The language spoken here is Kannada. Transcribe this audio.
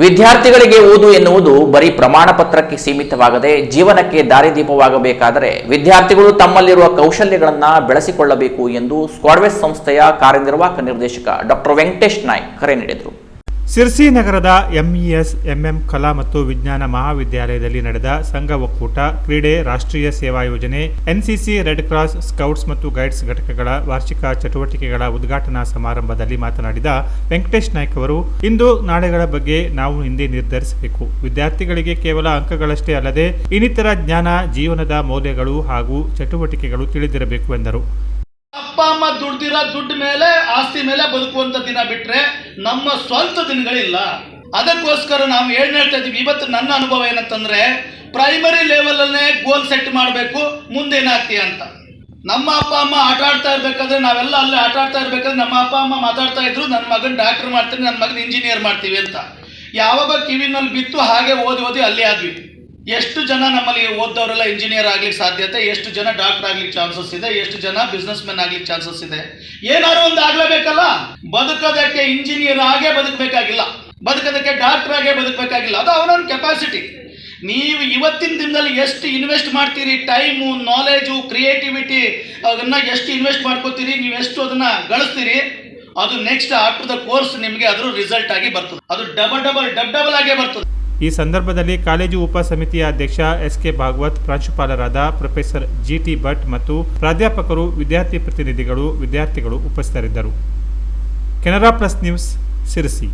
ವಿದ್ಯಾರ್ಥಿಗಳಿಗೆ ಓದು ಎನ್ನುವುದು ಬರೀ ಪ್ರಮಾಣ ಪತ್ರಕ್ಕೆ ಸೀಮಿತವಾಗದೆ ಜೀವನಕ್ಕೆ ದಾರಿದೀಪವಾಗಬೇಕಾದರೆ ವಿದ್ಯಾರ್ಥಿಗಳು ತಮ್ಮಲ್ಲಿರುವ ಕೌಶಲ್ಯಗಳನ್ನು ಬೆಳೆಸಿಕೊಳ್ಳಬೇಕು ಎಂದು ಸ್ಕ್ವಾಡ್ವೆಸ್ ಸಂಸ್ಥೆಯ ಕಾರ್ಯನಿರ್ವಾಹಕ ನಿರ್ದೇಶಕ ಡಾಕ್ಟರ್ ವೆಂಕಟೇಶ್ ನಾಯ್ಕ್ ಕರೆ ನೀಡಿದರು. ಸಿರ್ಸಿ ನಗರದ ಎಂಇಎಸ್, ಎಂಎಂ ಕಲಾ ಮತ್ತು ವಿಜ್ಞಾನ ಮಹಾವಿದ್ಯಾಲಯದಲ್ಲಿ ನಡೆದ ಸಂಘ ಒಕ್ಕೂಟ, ಕ್ರೀಡೆ, ರಾಷ್ಟ್ರೀಯ ಸೇವಾ ಯೋಜನೆ, ಎನ್ಸಿಸಿ ರೆಡ್ ಕ್ರಾಸ್ ಸ್ಕೌಟ್ಸ್ ಮತ್ತು ಗೈಡ್ಸ್ ಘಟಕಗಳ ವಾರ್ಷಿಕ ಚಟುವಟಿಕೆಗಳ ಉದ್ಘಾಟನಾ ಸಮಾರಂಭದಲ್ಲಿ ಮಾತನಾಡಿದ ವೆಂಕಟೇಶ್ ನಾಯ್ಕ್ ಅವರು, ಇಂದು ನಾಳೆಗಳ ಬಗ್ಗೆ ನಾವು ಹಿಂದೆ ನಿರ್ಧರಿಸಬೇಕು. ವಿದ್ಯಾರ್ಥಿಗಳಿಗೆ ಕೇವಲ ಅಂಕಗಳಷ್ಟೇ ಅಲ್ಲದೆ, ಇನ್ನಿತರ ಜ್ಞಾನ, ಜೀವನದ ಮೌಲ್ಯಗಳು ಹಾಗೂ ಚಟುವಟಿಕೆಗಳು ತಿಳಿದಿರಬೇಕು ಎಂದರು. ಅಪ್ಪ ಅಮ್ಮ ದುಡ್ದಿರೋ ದುಡ್ಡು ಮೇಲೆ, ಆಸ್ತಿ ಮೇಲೆ ಬದುಕುವಂತ ದಿನ ಬಿಟ್ರೆ ನಮ್ಮ ಸ್ವಂತ ದಿನಗಳಿಲ್ಲ. ಅದಕ್ಕೋಸ್ಕರ ನಾವು ಏನ್ ಹೇಳ್ತಾ ಇದೀವಿ ಇವತ್ತು ನನ್ನ ಅನುಭವ ಏನಂತಂದ್ರೆ ಪ್ರೈಮರಿ ಲೆವೆಲ್ ಅಲ್ಲೇ ಗೋಲ್ ಸೆಟ್ ಮಾಡಬೇಕು, ಮುಂದೇನಾಗ್ತೀಯ ಅಂತ. ನಮ್ಮ ಅಪ್ಪ ಅಮ್ಮ ಆಟ ಆಡ್ತಾ ಇರ್ಬೇಕಾದ್ರೆ ನಾವೆಲ್ಲ ಅಲ್ಲೇ ಆಟ ಆಡ್ತಾ ಇರ್ಬೇಕಾದ್ರೆ ನಮ್ಮ ಅಪ್ಪ ಅಮ್ಮ ಮಾತಾಡ್ತಾ ಇದ್ರು, ನನ್ನ ಮಗನ ಡಾಕ್ಟರ್ ಮಾಡ್ತೀನಿ, ನನ್ನ ಮಗನ ಇಂಜಿನಿಯರ್ ಮಾಡ್ತೀವಿ ಅಂತ. ಯಾವಾಗ ಕಿವಿನಲ್ಲಿ ಬಿತ್ತು ಹಾಗೆ ಓದಿ ಓದಿ ಅಲ್ಲೇ ಆದ್ವಿ. ಎಷ್ಟು ಜನ ನಮ್ಮಲ್ಲಿ ಓದ್ದವರೆಲ್ಲ ಇಂಜಿನಿಯರ್ ಆಗ್ಲಿಕ್ಕೆ ಸಾಧ್ಯತೆ ಎಷ್ಟು ಜನ ಡಾಕ್ಟರ್ ಆಗ್ಲಿಕ್ಕೆ ಚಾನ್ಸಸ್ ಇದೆ, ಎಷ್ಟು ಜನ ಬಿಸ್ನೆಸ್ ಮ್ಯಾನ್ ಆಗ್ಲಿಕ್ಕೆ ಚಾನ್ಸಸ್ ಇದೆ. ಏನಾದ್ರು ಒಂದು ಆಗ್ಲೇಬೇಕಲ್ಲ? ಬದುಕೋದಕ್ಕೆ ಇಂಜಿನಿಯರ್ ಆಗೇ ಬದುಕಬೇಕಾಗಿಲ್ಲ. ಬದುಕೋದಕ್ಕೆ ಡಾಕ್ಟರ್ ಆಗೇ ಬದುಕಬೇಕಾಗಿಲ್ಲ. ಅದು ಅವನೊಂದು ಕೆಪಾಸಿಟಿ ನೀವು ಇವತ್ತಿನ ದಿನದಲ್ಲಿ ಎಷ್ಟು ಇನ್ವೆಸ್ಟ್ ಮಾಡ್ತೀರಿ? ಟೈಮು ನಾಲೆಜು ಕ್ರಿಯೇಟಿವಿಟಿ ಅದನ್ನ ಎಷ್ಟು ಇನ್ವೆಸ್ಟ್ ಮಾಡ್ಕೋತೀರಿ? ನೀವು ಎಷ್ಟು ಅದನ್ನ ಗಳಿಸ್ತೀರಿ? ಅದು ನೆಕ್ಸ್ಟ್ ಆಫ್ಟರ್ ದ ಕೋರ್ಸ್ ನಿಮಗೆ ಅದ್ರ ರಿಸಲ್ಟ್ ಆಗಿ ಬರ್ತದೆ. ಅದು ಡಬಲ್ ಡಬಲ್ ಡಬ್ ಡಬಲ್ ಆಗೇ ಬರ್ತದೆ. ಈ ಸಂದರ್ಭದಲ್ಲಿ ಕಾಲೇಜು ಉಪ ಸಮಿತಿಯ ಅಧ್ಯಕ್ಷ ಎಸ್ ಕೆ ಭಾಗವತ್, ಪ್ರಾಂಶುಪಾಲರಾದ ಪ್ರೊಫೆಸರ್ ಜಿ ಟಿ ಭಟ್ ಮತ್ತು ಪ್ರಾಧ್ಯಾಪಕರು, ವಿದ್ಯಾರ್ಥಿ ಪ್ರತಿನಿಧಿಗಳು, ವಿದ್ಯಾರ್ಥಿಗಳು ಉಪಸ್ಥಿತರಿದ್ದರು. Canara plus news, Sirsi.